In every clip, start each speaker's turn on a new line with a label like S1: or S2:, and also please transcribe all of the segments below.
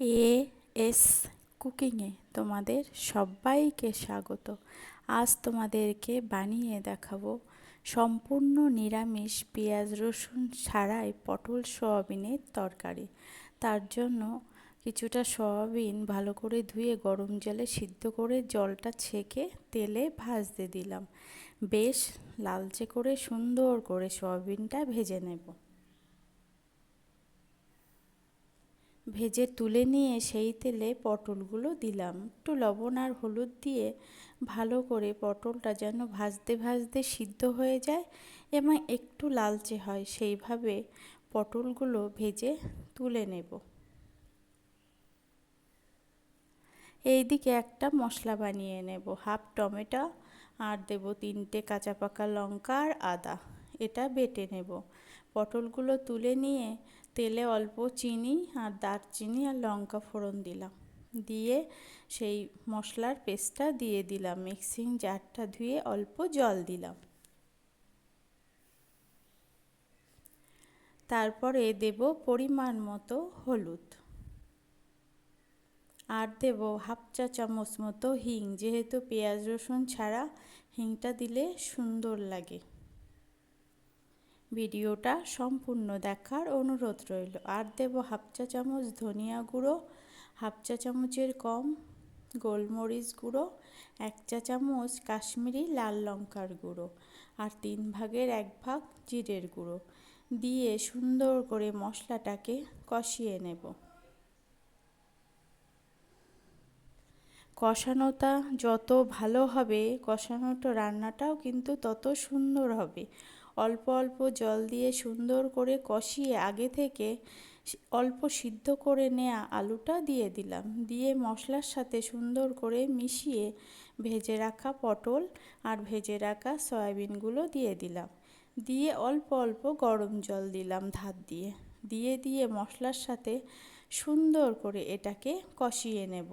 S1: A S কুকিংয়ে তোমাদের সবাইকে স্বাগত। আজ তোমাদেরকে বানিয়ে দেখাবো সম্পূর্ণ নিরামিষ পেঁয়াজ, রসুন ছাড়াই পটল সোয়াবিনের তরকারি। তার জন্য কিছুটা সয়াবিন ভালো করে ধুয়ে গরম জলে সিদ্ধ করে জলটা ছেঁকে তেলে ভাজতে দিলাম। বেশ লালচে করে সুন্দর করে সয়াবিনটা ভেজে নেব। ভেজে তুলে নিয়ে সেই তেলে পটলগুলো দিলাম। একটু লবণ আর হলুদ দিয়ে ভালো করে পটলটা যেন ভাজতে ভাজতে সিদ্ধ হয়ে যায় এবং একটু লালচে হয়, সেইভাবে পটলগুলো ভেজে তুলে নেব। এইদিকে একটা মশলা বানিয়ে নেব, হাফ টমেটো আর দেব তিনটে কাঁচা পাকা লঙ্কা আর আদা। এটা বেটে নেব। পটলগুলো তুলে নিয়ে তেলে অল্প চিনি আর দারচিনি আর লঙ্কা ফোড়ন দিলাম। দিয়ে সেই মশলার পেস্টটা দিয়ে দিলাম। মিক্সিং জারটা ধুয়ে অল্প জল দিলাম। তারপরে দেব পরিমাণ মতো হলুদ। আর দেব হাফ চা চামচ মতো হিং। যেহেতু পেঁয়াজ রসুন ছাড়া হিংটা দিলে সুন্দর লাগে। ভিডিওটা সম্পূর্ণ দেখার অনুরোধ রইল। আর দেব হাফ চা চামচ ধনিয়া গুঁড়ো, হাফ চা চামচের কম গোলমরিচ গুঁড়ো, এক চা চামচ কাশ্মীরি লাল লঙ্কার গুঁড়ো আর তিন ভাগের এক ভাগ জিরের গুঁড়ো দিয়ে সুন্দর করে মশলাটাকে কষিয়ে নেব। কষানোটা যত ভালো হবে, কষানোটা রান্নাটাও কিন্তু তত সুন্দর হবে। অল্প অল্প জল দিয়ে সুন্দর করে কষিয়ে আগে থেকে অল্প সিদ্ধ করে নেয়া আলুটা দিয়ে দিলাম। দিয়ে মশলার সাথে সুন্দর করে মিশিয়ে ভেজে রাখা পটল আর ভেজে রাখা সয়াবিনগুলো দিয়ে দিলাম। দিয়ে অল্প অল্প গরম জল দিলাম ধার দিয়ে। দিয়ে দিয়ে মশলার সাথে সুন্দর করে এটাকে কষিয়ে নেব।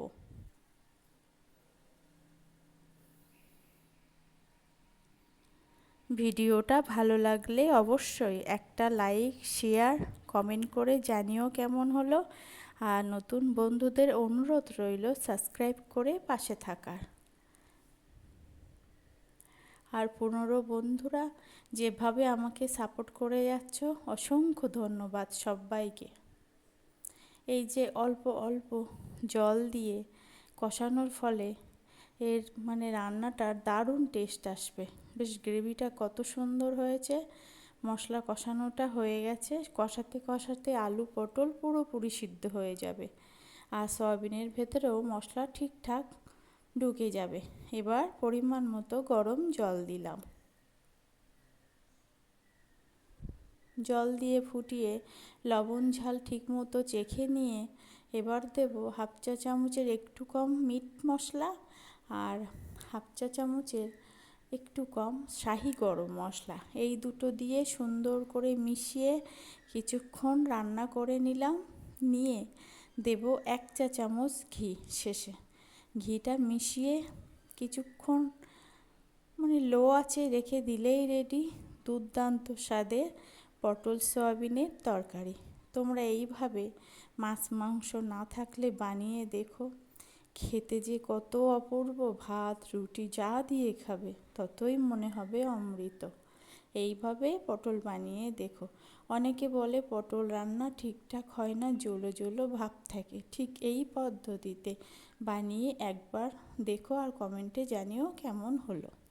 S1: ভিডিওটা ভালো লাগলে অবশ্যই একটা লাইক, শেয়ার, কমেন্ট করে জানিও কেমন হলো। আর নতুন বন্ধুদের অনুরোধ রইল সাবস্ক্রাইব করে পাশে থাকার। আর পুনরো বন্ধুরা, যেভাবে আমাকে সাপোর্ট করে যাচ্ছ, অসংখ্য ধন্যবাদ সবাইকে। এই যে অল্প অল্প জল দিয়ে কষানোর ফলে এর মানে রান্নাটার দারুণ টেস্ট আসবে। বেশ গ্রেভিটা কত সুন্দর হয়েছে। মশলা কষানোটা হয়ে গেছে। কষাতে কষাতে আলু পটল পুরোপুরি সিদ্ধ হয়ে যাবে। আর সয়াবিনের ভেতরেও মশলা ঠিকঠাক ঢুকে যাবে। এবার পরিমাণ মতো গরম জল দিলাম। জল দিয়ে ফুটিয়ে লবণ ঝাল ঠিকমতো চেখে নিয়ে এবার দেব হাফ চা চামচের একটু কম মিট মশলা আর হাফ চা চামচের একটু কম শাহি গরম মশলা। এই দুটো দিয়ে সুন্দর করে মিশিয়ে কিছুক্ষণ রান্না করে নিলাম। নিয়ে দেব এক চা চামচ ঘি শেষে। ঘিটা মিশিয়ে কিছুক্ষণ মানে লো আছে রেখে দিলেই রেডি দুর্দান্ত স্বাদের পটল সয়াবিনের তরকারি। তোমরা এইভাবে মাছ মাংস না থাকলে বানিয়ে দেখো। খেতে যে কত অপূর্ব ভাত, রুটি যা দিয়ে খাবে, ততই মনে হবে অমৃত। এইভাবে পটল বানিয়ে দেখো। অনেকে বলে পটল রান্না ঠিকঠাক হয় না, জোলো জোলো ভাব থাকে। ঠিক এই পদ্ধতিতে বানিয়ে একবার দেখো আর কমেন্টে জানিও কেমন হলো।